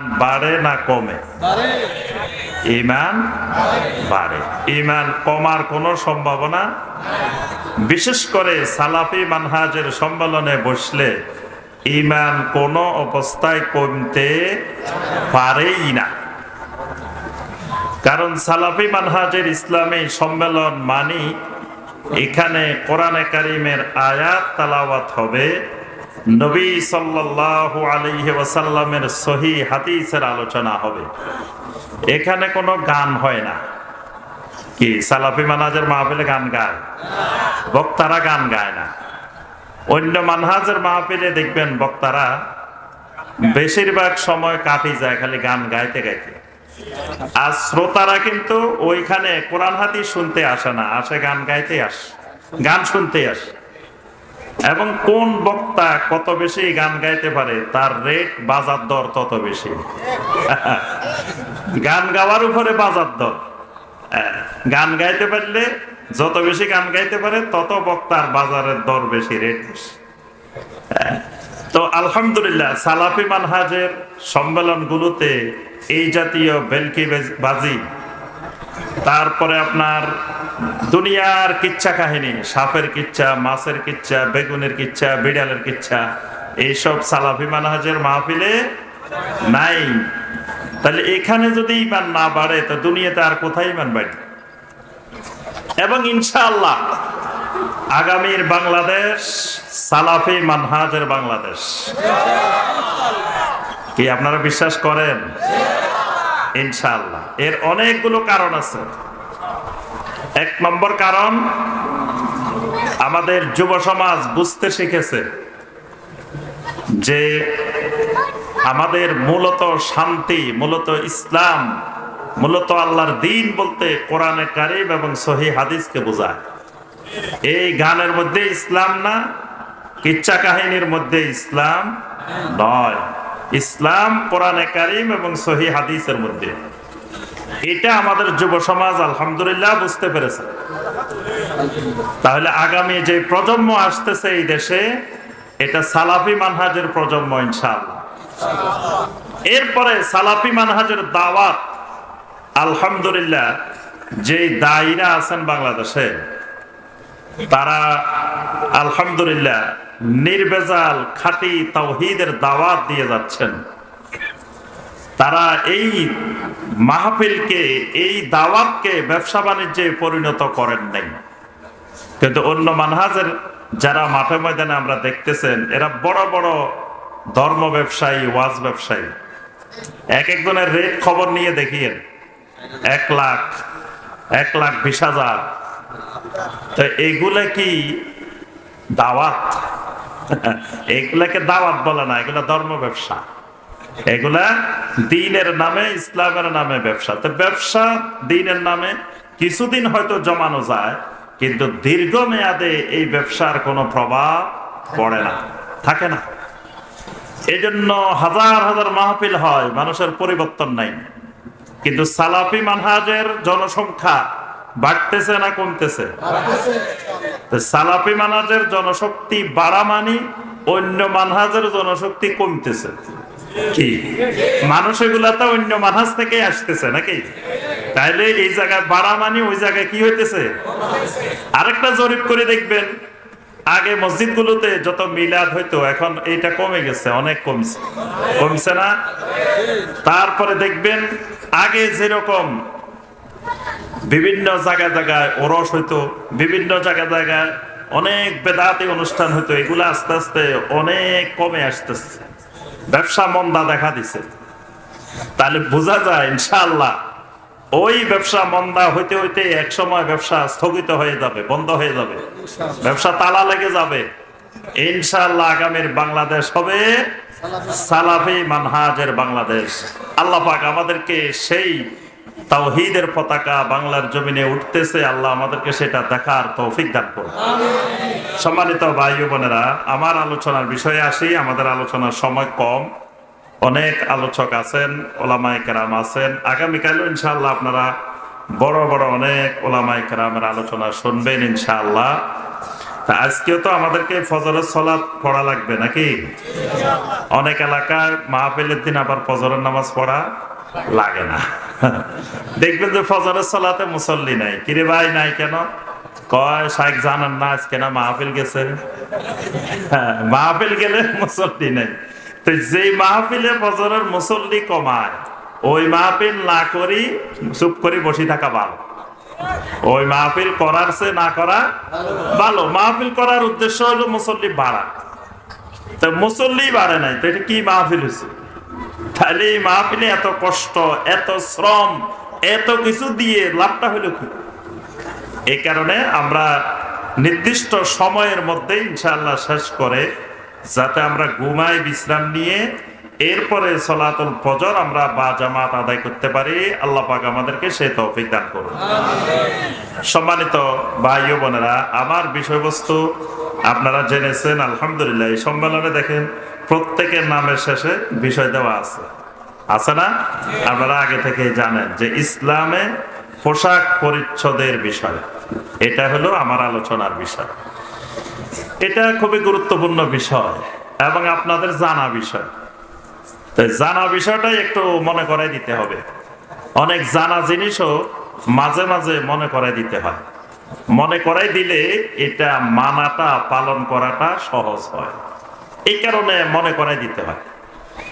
বাড়ে না কমে? ইমান বাড়ে। ইমান কমার কোনো সম্ভাবনা বিশেষ করে সালাফি মানহাজের সম্মেলনে বসলে ইমান কোনো অবস্থায় কমতে পারেই না। কারণ সালাফি মানহাজের ইসলামী সম্মেলন মানি এখানে কোরআনে কারিমের আয়াত তালাওয়াত হবে নবী সাল্লাল্লাহু আলাইহি ওয়াসাল্লামের সহি হাদিসের আলোচনা হবে। এখানে কোনো গান হয় না। কি, সালাফি মানাজের মাহফিলে গান গায়? বক্তারা গান গায় না। অন্য মানহাজের মাহফিলে দেখবেন বক্তারা বেশিরভাগ সময় কাটি যায়, খালি গান গাইতে গাইতে। আর শ্রোতারা কিন্তু ওইখানে কোরআন হাতি শুনতে আসে না, আসে গান গাইতে আস, গান শুনতে আসে। এবং কোন বক্তা কত বেশি গান গাইতে পারে, তার রেট বাজার দর তত বেশি। গান গাওয়ার উপরে বাজার দর। গান গাইতে পারলে যত বেশি গান গাইতে পারে, তত বক্তার বাজারের দর বেশি রেট তো আলহামদুলিল্লাহ, সালাফি মানহাজের সম্মেলনগুলোতে এই জাতীয় বেলকি বাজি, তারপরে আপনার দুনিয়ার কিচ্ছা কাহিনী, সাপের কিচ্ছা, মাছের কিচ্ছা, বেগুনের কিচ্ছা, বিড়ালের কিচ্ছা, এইসব সালাফি মানহাজের মাহফিলে নাই। তাহলে এখানে যদি ইমান না বাড়ে, তো দুনিয়াতে আর কোথায় ইমান বাড়ে এবং ইনশাআল্লাহ আগামীর বাংলাদেশ সালাফি মানহাজের বাংলাদেশ। কি আপনারা বিশ্বাস করেন? ইনশাআল্লাহ। এর অনেকগুলো কারণ আছে। এক নম্বর কারণ, আমাদের যুব সমাজ বুঝতে শিখেছে যে আমাদের মূলত শান্তি, মূলত ইসলাম, মূলত আল্লাহর দিন বলতে কোরআনে কারিম এবং সহি হাদিসকে বোঝায়। এই গানের মধ্যে ইসলাম না, কিচ্ছা কাহিনীর মধ্যে ইসলাম নয়। ইসলাম, কোরআনে কারিম এবং সহি হাদিসের মধ্যে। এটা আমাদের যুব সমাজ, আলহামদুলিল্লাহ, বুঝতে পেরেছে। তাহলে আগামী যে প্রজন্ম আসতেছে এই দেশে, এটা সালাফি মানহাজের প্রজন্ম, ইনশাআল্লাহ। এরপরে সালাফি মানহাজের দাওয়াত, আলহামদুলিল্লাহ যে দায়ীরা আছেন বাংলাদেশে, তারা আলহামদুলিল্লাহ নির্বেজাল, খাঁটি তাওহিদের দাওয়াত দিয়ে যাচ্ছেন। তারা এই মাহফিলকে, এই দাওয়াতকে ব্যবসা বাণিজ্যে পরিণত করেন নাই। কিন্তু অন্য মানহাজের যারা মাঠে ময়দানে আমরা দেখতেছেন, এরা বড় বড় ধর্ম ব্যবসায়ী, ওয়াজ ব্যবসায়ী। এক একজনের রেট খবর নিয়ে দেখিয়েন। এক লাখ এক লাখ বিশ হাজার। তো এইগুলা কি দাওয়াত? এগুলাকে দাওয়াত বলে না, এগুলা ধর্ম ব্যবসা। এগুলা দিনের নামে, ইসলামের নামে ব্যবসা। তো ব্যবসা দিনের নামে, কিছুদিন হয়তো জমানো যায়, কিন্তু দীর্ঘ মেয়াদে এই ব্যবসার কোনো প্রভাব পড়ে না, থাকে না। এই জন্য হাজার হাজার মাহফিল হয়, মানুষের পরিবর্তন নাই। কিন্তু সালাফি মানহাজের জনসংখ্যা বাড়তেছে না কমতেছে? সালাফি মানহাজের জনশক্তি বাড়া মানি, অন্য মানহাজের জনশক্তি কমতেছে। কি? মানুষ এগুলা তো অন্য মানহাজ থেকে আসতেছে নাকি? তাইলে এই জায়গায় বাড়া মানি ওই জায়গায় কি হইতেছে? আরেকটা জরিপ করে দেখবেন, আগে মসজিদ গুলোতে যত মিলাদ হইতো, এখন এইটা কমে গেছে, অনেক কমছে। কমছে না? তারপরে দেখবেন, আগে যেরকম বিভিন্ন জায়গায় জায়গায় ওরস হইতো, বিভিন্ন জায়গায় জায়গায় অনেক বেদাতি অনুষ্ঠান হইতো, এগুলো আস্তে আস্তে অনেক কমে আসতেছে। ব্যবসা মন্দা দেখা দিছে। তাহলে বোঝা যায় ইনশাল্লাহ ওই ব্যবসা মন্দা হইতে হইতে এক সময় ব্যবসা স্থগিত হয়ে যাবে, বন্ধ হয়ে যাবে। ব্যবসা তালা লেগে যাবে। ইনশাআল্লাহ আগামীর বাংলাদেশ হবে সালাফি মানহাজের বাংলাদেশ। আল্লাহ পাক আমাদেরকে সেই তাওহীদের পতাকা বাংলার জমিনে উঠতেছে আল্লাহ আমাদেরকে সেটা দেখার তৌফিক দান করুন। সম্মানিত ভাই ও বোনেরা আমার আলোচনার বিষয়ে আসি। আমাদের আলোচনার সময় কম। অনেক আলোচক আছেন ওলামাই কেরাম আছেন। আগামীকালও ইনশাআল্লাহ আপনারা বড় বড় অনেক ওলামাই কেরামের আলোচনা শুনবেন ইনশাআল্লাহ। তা আজকেও তো আমাদেরকে ফজরের সলাৎ পড়া লাগবে নাকি? অনেক এলাকায় মাহফিলের দিন আবার ফজরের নামাজ পড়া লাগে না। দেখবেন যে ফজরের সলাতে মুসল্লি নাই। কিরে ভাই নাই কেন? কয়, শাইখ জানান না আজকে না মাহফিল গেছে? হ্যাঁ মাহফিল গেলে মুসল্লি নেই। তো যেই মাহফিলে ফজরের মুসল্লি কমায়, ওই মাহফিল না করি, চুপ করে বসে থাকা ভালো। ওই মাহফিল করার সে না করা ভালো। মাহফিল করার উদ্দেশ্য হলো মুসল্লি বাড়া। তো মুসল্লি বাড়ে নাই, তো এটা কি মাহফিল হয়েছে তাহলে এই মাহফিলে এত কষ্ট এত শ্রম এত কিছু দিয়ে লাভটা হলো কি? এই কারণে আমরা নির্দিষ্ট সময়ের মধ্যে ইনশাআল্লাহ শেষ করে যাতে আমরা ঘুমাই বিশ্রাম নিয়ে এরপরে সলাতুল ফজর আমরা বা জামাত আদায় করতে পারি। আল্লাহ পাক আমাদেরকে সে তৌফিক দান করুন। সম্মানিত ভাই ও বোনেরা আমার বিষয়বস্তু আপনারা জেনেছেন, আলহামদুলিল্লাহ, এই সম্মেলনে দেখেন প্রত্যেকের নামের শেষে বিষয় দেওয়া আছে। আছে না? আপনারা আগে থেকে জানেন যে ইসলামে পোশাক পরিচ্ছদের বিষয়। এটা হলো আমার আলোচনার বিষয়। এটা খুবই গুরুত্বপূর্ণ বিষয় এবং আপনাদের জানা বিষয়। জানা বিষয়টাই একটু মনে করাই দিতে হবে। অনেক জানা জিনিসও মাঝে মাঝে মনে করাই দিতে হয়। মনে করাই দিলে এটা মানাটা, পালন করাটা সহজ হয়। এই কারণে মনে করাই দিতে হয়।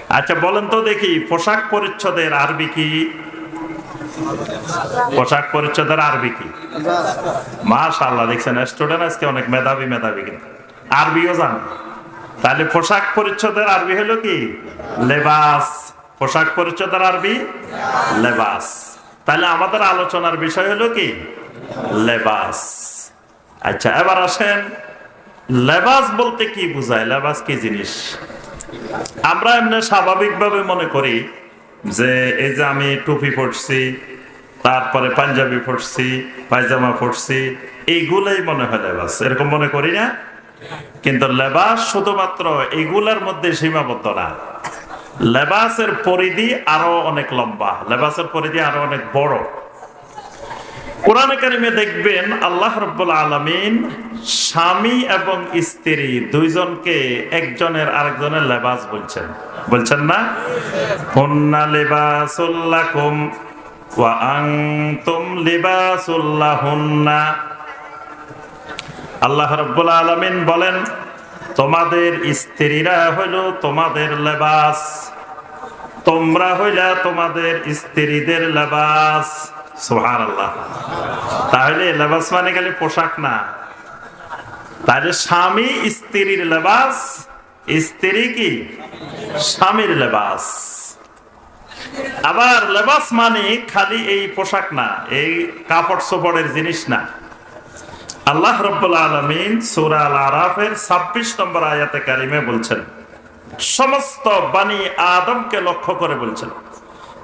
আচ্ছা বলেন তো দেখি, পোশাক পরিচ্ছদের আরবি কি? পোশাক পরিচ্ছদের আরবি কি? মাশাআল্লাহ, দেখছেন স্টুডেন্ট আজকে অনেক মেধাবী মেধাবী কিন্তু। আরবিও জানে। তাহলে পোশাক পরিচ্ছদের আরবি হলো কি? লেবাস। পোশাক পরিচ্ছদের আরবি? লেবাস। তাহলে আমাদের আলোচনার বিষয় হলো কি? লেবাস। আচ্ছা এবার আসেন, লেবাস বলতে কি বোঝায়? লেবাস কি জিনিস? আমরা এমনি স্বাভাবিকভাবে মনে করি যে, এই যে আমি টুপি পরছি, তারপরে পাঞ্জাবি পরছি, পায়জামা পরছি, এইগুলাই মনে হয় লেবাস। এরকম মনে করি না? কিন্তু লেবাস শুধুমাত্র এইগুলার মধ্যে সীমাবদ্ধ না। লেবাসের পরিধি আরও অনেক লম্বা। লেবাসের পরিধি আরও অনেক বড়। কোরআন কারিমে দেখবেন আল্লাহ রব্বুল আলমিন স্বামী এবং স্ত্রী দুইজনকে একজনের আরেকজনের লেবাস বলছেন। বলছেন না? হুন্না লেবাসুল্লাকুম ওয়া আনতুম লিবাসুল্লাহুন্না আল্লাহ রব্বুল আলমিন বলেন, তোমাদের স্ত্রীরা হইল তোমাদের লেবাস, তোমরা হইলা তোমাদের স্ত্রীদের লেবাস। তাহলে লেবাস মানে গেলে পোশাক না। তাহলে স্বামী স্ত্রীর লেবাস, স্ত্রী কি? স্বামীর লেবাস। আবার লেবাস মানে খালি এই পোশাক না, এই কাপড় চোপড়ের জিনিস না। আল্লাহ রব্বুল আলমিন সুরা ছাব্বিশ নম্বর আয়াতে কারিমে বলছেন, সমস্ত বাণী আদমকে লক্ষ্য করে বলছেন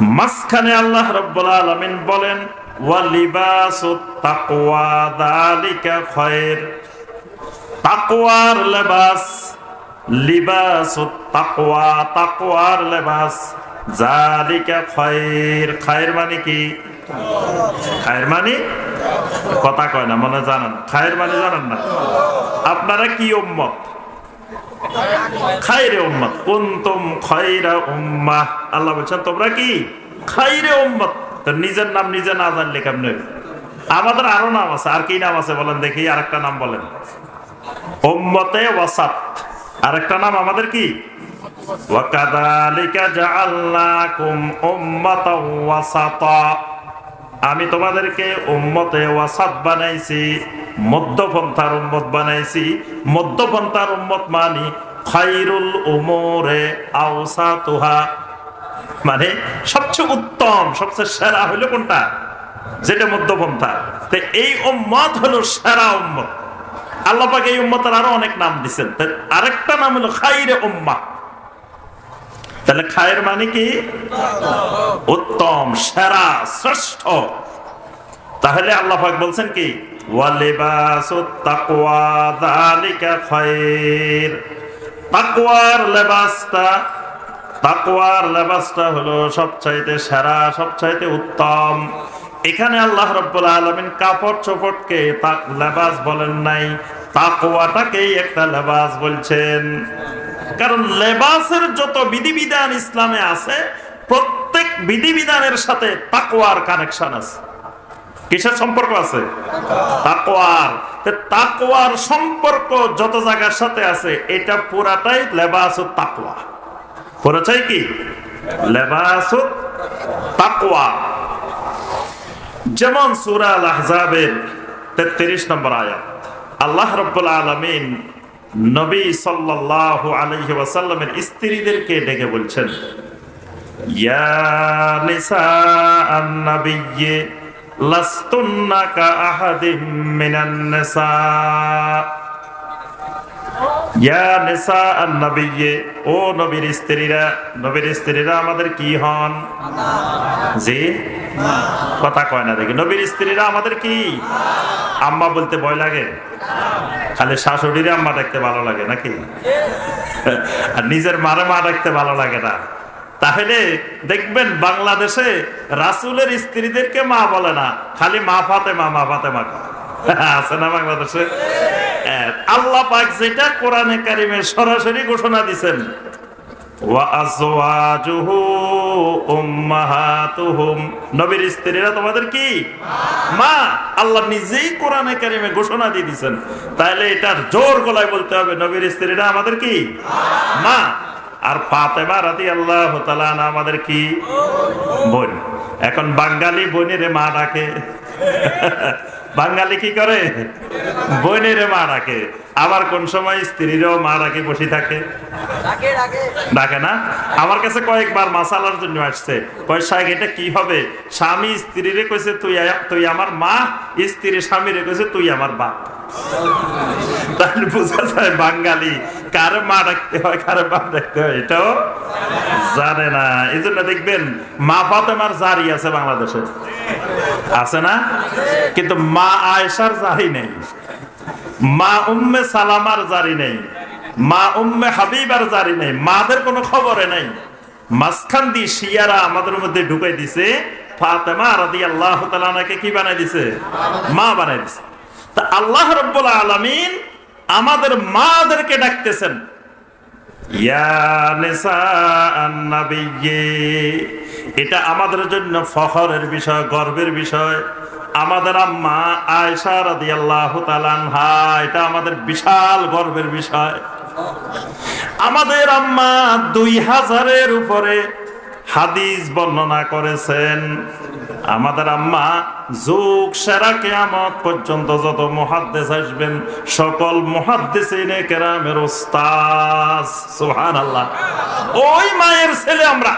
মাঝখানে আল্লাহ রব্বুল আলমিন বলেন লেবাস লেবাস জালিকা মানে কি? মানে? কথা কয় না, মনে জানেন। খায়ের মানে জানেন না। আপনারা কি উম্মত? খাইরে উম্মত, কুনতুম খাইরা উম্মাহ। আল্লাহ বলছেন, তোমরা কি? খাইরে উম্মত। তো নিজের নাম নিজে না জানলে কেমনে আমাদের আরও নাম আছে, আর কি নাম আছে বলেন দেখি, আরেকটা নাম বলেন। উম্মতে ওয়াসাত। আরেকটা নাম আমাদের কি? ওয়াকাদালিকা জাআলনাকুম উম্মাতাও ওয়াসাতা। আমি তোমাদেরকে উম্মতে ওয়াসাত বানাইছি। মধ্যপন্থার উম্মত বানাইছি। মধ্যপন্থার উম্মত মানি খাইরুল উমরে মানে সবচেয়ে উত্তম, সবচেয়ে সেরা কোনটা? যেটা তো এই উম্মত হলো সেরা উম্মত। আল্লাহ পাক এই উম্মতের আরও অনেক নাম দিচ্ছেন আরেকটা নাম হলো খাইরে উম্মা তাহলে খায়ের মানে কি? উত্তম, সেরা, শ্রেষ্ঠ। তাহলে আল্লাহ পাক বলছেন কি? লেবাসটা হলো সবচাইতে সেরা উত্তম। এখানে আলামিন কাপড় চোপড়কে বলেন নাই একটা বলছেন। কারণ লেবাসের যত বিধিবিধান ইসলামে আছে, প্রত্যেক বিধিবিধানের সাথে তাকওয়ার কানেকশন আছে। কিসের সম্পর্ক আছে? তাকওয়ার। তে তাকওয়ার সম্পর্ক যত জায়গার সাথে আছে, এটা পুরাটাই লেবাস তাকওয়া। পুরোটাই কি? লেবাস তাকওয়া। যেমন সূরা আহজাবের 33 নম্বর আয়াত, আল্লাহ রাব্বুল আলামিন নবী সাল্লাল্লাহু আলাইহি ওয়াসাল্লামের স্ত্রীদেরকে ডেকে বলছেন, ইয়া নিসা আন-নাবিয়্যি মিনান স্ত্রীরা আমাদের কি হন? কথা কয় না দেখি। নবীর স্ত্রীরা আমাদের কি? আম্মা বলতে ভয় লাগে। খালি শাশুড়িরে আম্মা ডাকতে ভালো লাগে নাকি? আর নিজের মারে মা ডাকতে ভালো লাগে না। তাহলে দেখবেন বাংলাদেশে রাসুলের স্ত্রীদেরকে মা বলে না খালি মা ফাতে মা মা ফাতে মা আছে না বাংলাদেশে? হ্যাঁ, আল্লাহ পাক যেটা কোরআনে কারিমে সরাসরি ঘোষণা উম্মাহাতুহুম। নবীর স্ত্রীরা তোমাদের কি? মা। আল্লাহ নিজেই ঘোষণা দিয়ে দিয়েছেন তাহলে এটার জোর গলায় বলতে হবে নবীর স্ত্রীরা আমাদের কি? মা। আর ফাতেমা তাআলা আনহা আমাদের কি? বোন। এখন বাঙালি বোনের মা ডাকে। বাঙালি কি করে? বোনের মা ডাকে। আবার কোন সময় স্ত্রীরও মা ডাকে বসে থাকে। ডাকে না? আমার কাছে কয়েকবার মাসালার জন্য আসছে। কয় সাহেব এটা কি হবে? স্বামী স্ত্রীরে কইছে তুই তুই আমার মা। স্ত্রী স্বামীরে কইছে তুই আমার বাপ। তাহলে বোঝা যায় বাঙালি কারে মা ডাকতে হয় কারে বাপ ডাকতে হয় এটাও জানে না। এই জন্য দেখবেন, মা ফাতেমার জারি আছে বাংলাদেশে। আছে না? কিন্তু মা আয়েশার জারি নেই। মা উম্মে সালামার জারি নেই। মা উম্মে হাবিবার জারি নেই। মাদের কোনো খবরে নেই। মাঝখান দিয়ে শিয়ারা আমাদের মধ্যে ঢুকাই দিছে। ফাতেমা রাদি আল্লাহ তালাকে কি বানাই দিছে? মা বানাই দিছে। তা আল্লাহ রব্বুল আলামিন আমাদের মাদেরকে ডাকতেছেন। এটা আমাদের জন্য ফখরের বিষয়, গর্বের বিষয়। আমাদের আম্মা রাদিয়াল্লাহু তাআলা আনহা, এটা আমাদের বিশাল গর্বের বিষয়। আমাদের আম্মা দুই হাজারের উপরে হাদিস বর্ণনা করেছেন। আমাদের আম্মা যুগ সেরা কেয়ামত পর্যন্ত যত মহাদ্দেশ আসবেন, সকল মুহাদ্দিসিনে কেরামের ওস্তাদ সুবহানাল্লাহ। ওই মায়ের ছেলে আমরা।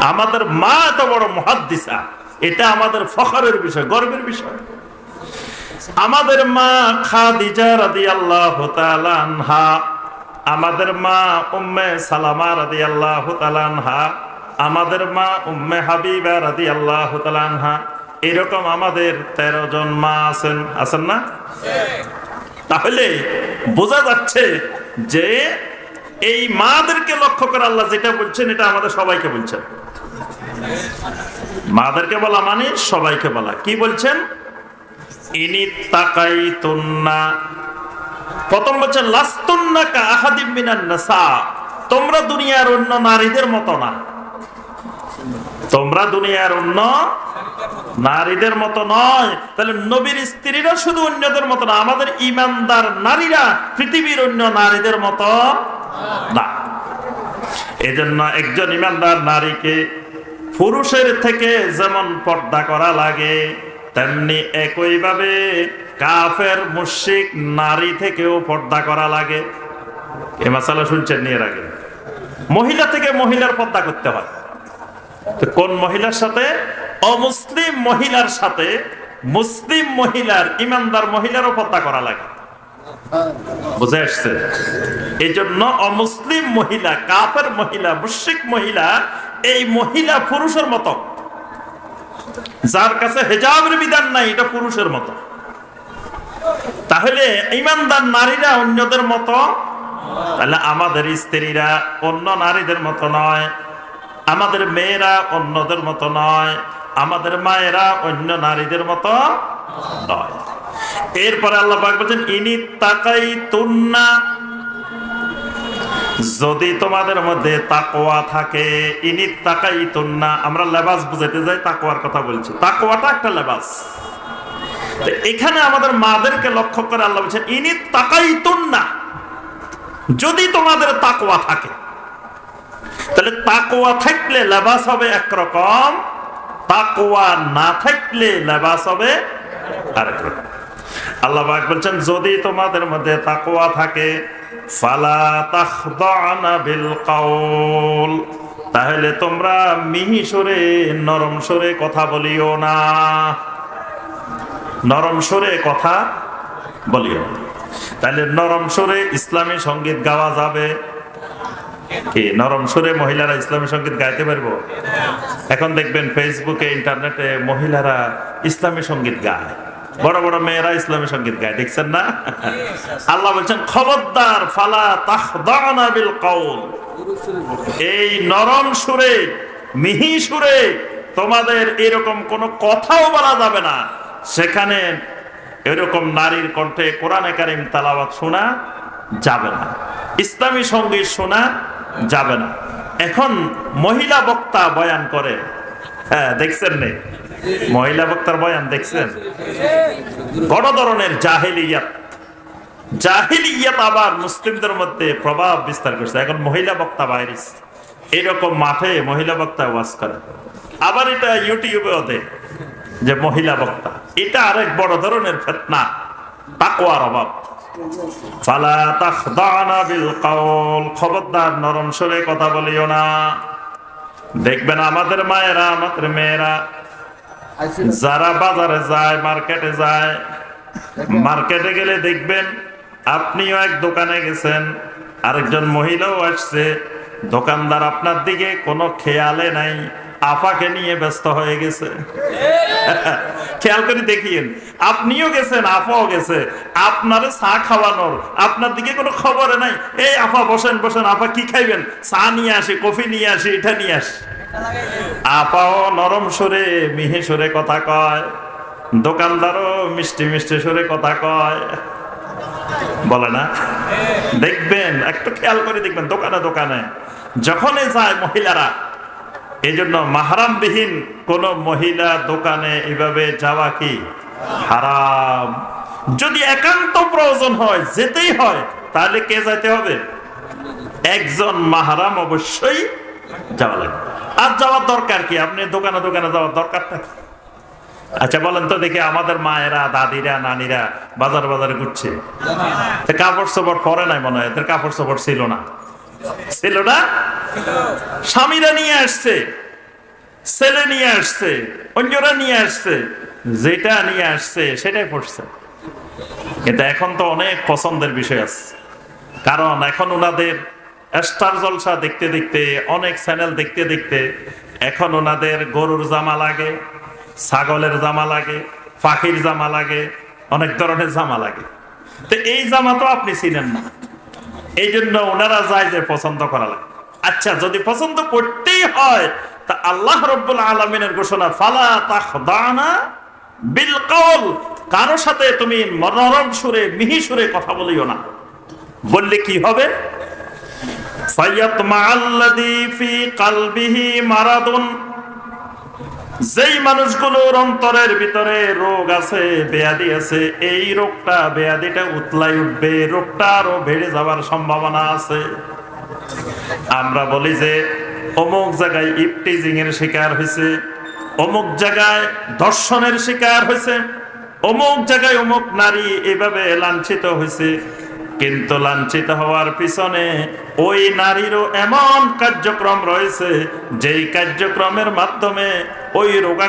আমাদের মা এত বড় মহাদ্দিসা, এটা আমাদের ফখরের বিষয়, গর্বের বিষয়। আমাদের মা খাদিজা তাআলা আনহা, আমাদের মা উম্মে সালামা রাদিয়াল্লাহু তাআলা আনহা আমাদের মা উম্মে হাবিবা রাদিয়াল্লাহু তাআলা আনহা, এরকম আমাদের 13 জন মা আছেন। আছেন না? তাহলে বোঝা যাচ্ছে যে এই মাদেরকে লক্ষ্য করে আল্লাহ যেটা বলছেন, এটা আমাদের সবাইকে বলছেন। মাদেরকে বলা মানে সবাইকে বলা। কি বলছেন? ইনি তাকাই তুন্না প্রথম বলছেন লাস্তুন্না কা আহাদিম মিনান নাসা। তোমরা দুনিয়ার অন্য নারীদের মতো না। তোমরা দুনিয়ার অন্য নারীদের মতো নয়। তাহলে নবীর স্ত্রীরা শুধু অন্যদের মতো না, আমাদের ইমানদার নারীরা পৃথিবীর অন্য নারীদের মতো না। এজন্য একজন ইমানদার নারীকে পুরুষের থেকে যেমন পর্দা করা লাগে, তেমনি একইভাবে কাফের মুশিক নারী থেকেও পর্দা করা লাগে। এ মাসালা শুনছেন নিয়ে আগে মহিলা থেকে মহিলার পর্দা করতে হয়। কোন মহিলার সাথে? অমুসলিম মহিলার সাথে মুসলিম মহিলার ইমানদার মহিলারও পর্দা করা লাগে। বুঝে আসছে? এই জন্য অমুসলিম মহিলা কাপের মহিলা মুশিক মহিলা এই মহিলা পুরুষের মতো। যার কাছে হেজাবের বিধান নাই, এটা পুরুষের মতো। তাহলে ইমানদার নারীরা অন্যদের মতো? তাহলে আমাদের স্ত্রীরা অন্য নারীদের মতো নয়। আমাদের মেয়েরা অন্যদের মতো নয়, আমাদের মায়েরা অন্য নারীদের মতো নয়। এরপরে আল্লাহ বলছেন, ইনি তাকাই তুন্না যদি তোমাদের মধ্যে তাকোয়া থাকে, ইনি তাকাই তুন্না আমরা লেবাস বুঝাইতে যাই তাকোয়ার কথা বলছি। তাকোয়াটা একটা লেবাস। এখানে আমাদের মাদেরকে লক্ষ্য করে আল্লাহ বলছেন, ইনি তাকাই তুন্না যদি তোমাদের তাকোয়া থাকে। তাহলে তাকোয়া থাকলে লেবাস হবে একরকম তাকোয়া না থাকলে লেবাস হবে আরেক রকম। আল্লাহ বলছেন, যদি তোমাদের মধ্যে তাকওয়া থাকে তাহলে তোমরা মিহি সুরে, নরম সুরে কথা বলিও না। নরম সুরে কথা বলিও তাহলে নরম সুরে ইসলামী সংগীত গাওয়া যাবে। নরম সুরে মহিলারা ইসলামী সংগীত গাইতে পারব? এখন দেখবেন ফেসবুকে ইন্টারনেটে মহিলারা ইসলামী সংগীত গায়। বড় বড় মেয়েরা ইসলামী সংগীত গায়, দেখছেন না? আল্লাহ বলছেন, খবরদার, ফালা এই নরম সুরে, মিহি সুরে তোমাদের এরকম কোনো কথাও বলা যাবে না। সেখানে এরকম নারীর কণ্ঠে কোরআনে কারিম তালাওয়াত শোনা যাবে না। ইসলামী সংগীত শোনা যাবে না। এখন মহিলা বক্তা বয়ান করে। হ্যাঁ দেখছেন নে? মহিলা বক্তার বয়ান দেখছেন? বড় ধরনের জাহেলিয়াত। জাহিলিয়াত আবার মুসলিমদের মধ্যে প্রভাব বিস্তার করছে। এখন মহিলা বক্তা বাইরিস এরকম মাঠে মহিলা বক্তা ওয়াজ করে। আবার এটা ইউটিউবেও দেয় যে মহিলা বক্তা। এটা আরেক বড় ধরনের ফেতনা, তাকওয়ার অভাব। ফালা তাখদানা বিল কাউল খবরদার নরম সুরে কথা বলিও না। দেখবেন আমাদের মায়েরা, আমাদের মেয়েরা, যারা বাজারে যায়, মার্কেটে যায়, মার্কেটে গেলে দেখবেন আপনিও এক দোকানে গেছেন, আরেকজন মহিলাও আসছে, দোকানদার আপনার দিকে কোনো খেয়ালে নাই। আফাকে নিয়ে ব্যস্ত হয়ে গেছে। খেয়াল করে দেখিয়েন, আপনিও গেছেন, আফাও গেছে। আপনারে চা খাওয়ানোর, আপনার দিকে কোনো খবর নাই। এই আফা, বসেন বসেন, আফা কি খাইবেন? চা নিয়ে আসি, কফি নিয়ে আসি এটা নিয়ে আসি। আপাও নরম সুরে, মিহি সুরে কথা কয়। দোকানদারও মিষ্টি মিষ্টি সুরে কথা কয়। বলে না? দেখবেন, একটু খেয়াল করে দেখবেন, দোকানে দোকানে। যখনই যায় মহিলারা এই জন্য মাহারামবিহীন কোন মহিলা দোকানে এভাবে যাওয়া কি হারাম? যদি একান্ত প্রয়োজন হয়, যেতেই হয়, তাহলে কে যাইতে হবে? একজন মাহারাম অবশ্যই যাওয়া লাগবে। আর যাওয়ার দরকার কি? আপনি দোকানে দোকানে যাওয়ার দরকারটা কি? আচ্ছা বলেন তো দেখি আমাদের মায়েরা, দাদিরা, নানিরা বাজার বাজারে ঘুরছে। কাপড় চোপড় পরে নাই মনে হয়? এদের কাপড় চোপড় ছিল না। ছিল না স্বামীরা নিয়ে আসছে, ছেলে নিয়ে আসছে, অন্যরা নিয়ে আসছে, যেটা নিয়ে আসছে সেটাই পড়ছে। কিন্তু এখন তো অনেক পছন্দের বিষয় আছে। কারণ এখন ওনাদের স্টার জলসা দেখতে দেখতে, অনেক চ্যানেল দেখতে দেখতে, এখন ওনাদের গরুর জামা লাগে, ছাগলের জামা লাগে, পাখির জামা লাগে, অনেক ধরনের জামা লাগে। তো এই জামা তো আপনি চিনেন না। এই জন্য ওনারা যায় যে পছন্দ করা লাগে। আচ্ছা যদি পছন্দ করতেই হয়, তা আল্লাহ রব্বুল আলমিনের ঘোষণা, ফালা তাখদানা বিল কারও সাথে তুমি মনোরম সুরে, মিহি সুরে কথা বলিও না। বললে কি হবে? ফায়াতমা আল্লাযী ফি কালবিহি মারাদুন। যেই মানুষগুলোর অন্তরের ভিতরে রোগ আছে, বেয়াদি আছে, এই রোগটা, বেয়াদিটা উতলাই উঠবে, রোগটা আরও বেড়ে যাওয়ার সম্ভাবনা আছে। আমরা বলি যে, অমুক জায়গায় ইপটিজিং এর শিকার হয়েছে, অমুক জায়গায় ধর্ষণের শিকার হয়েছে, অমুক জায়গায় অমুক নারী এভাবে লাঞ্ছিত হয়েছে। কিন্তু লাঞ্ছিত হওয়ার পিছনে ওই নারীরও এমন কার্যক্রম রয়েছে যেই কার্যক্রমের মাধ্যমে ওই রোগা